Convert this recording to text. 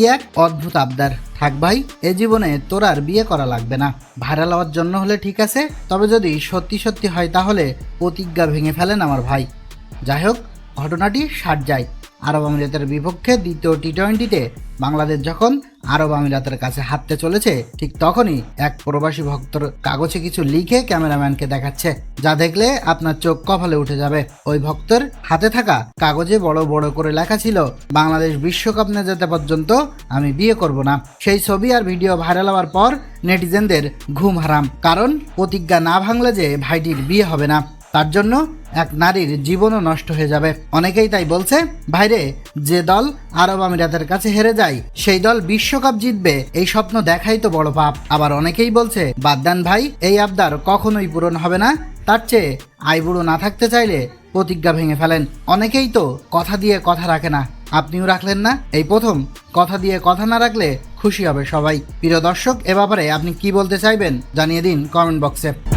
কি এক অদ্ভুত আবদার? থাক ভাই, এ জীবনে তোর আর বিয়ে করা লাগবে না। ভাইরাল হওয়ার জন্য হলে ঠিক আছে, তবে যদি সত্যি সত্যি হয় তাহলে প্রতিজ্ঞা ভেঙে ফেলেন আমার ভাই। যাই হোক, ঘটনাটি সার যায়। আরব আমিরাতের বিপক্ষে দ্বিতীয় টি টোয়েন্টিতে বাংলাদেশ যখন আরব আমিরাতের কাছে হাঁটতে চলেছে, ঠিক তখনই এক প্রবাসী ভক্তর কাগজে কিছু লিখে ক্যামেরাম্যানকে দেখাচ্ছে। যা দেখলে আপনার চোখ কপালে উঠে যাবে। ওই ভক্তের হাতে থাকা কাগজে বড় বড় করে লেখা ছিল, বাংলাদেশ বিশ্বকাপ না যেতে পর্যন্ত আমি বিয়ে করব না। সেই ছবি আর ভিডিও ভাইরাল হওয়ার পর নেটিজেনদের ঘুম হারাম, কারণ প্রতিজ্ঞা না ভাঙলে যে ভাইটির বিয়ে হবে না। তার জন্য এক নারীর জীবনও নষ্ট হয়ে যাবে। অনেকেই তাই বলছে, ভাইরে, যে দল আরব আমিরাতের কাছে হেরে যায়, সেই দল বিশ্বকাপ জিতবে, এই স্বপ্ন দেখাই তো বড় পাপ। আবার অনেকেই বলছে, বাদ দেন ভাই, এই আবদার কখনোই পূরণ হবে না। তার চেয়ে আইবুড়ো না থাকতে চাইলে প্রতিজ্ঞা ভেঙে ফেলেন। অনেকেই তো কথা দিয়ে কথা রাখে না। আপনিও রাখলেন না? এই প্রথম, কথা দিয়ে কথা না রাখলে খুশি হবে সবাই। প্রিয় দর্শক, এ ব্যাপারে আপনি কি বলতে চাইবেন? জানিয়ে দিন কমেন্ট বক্সে।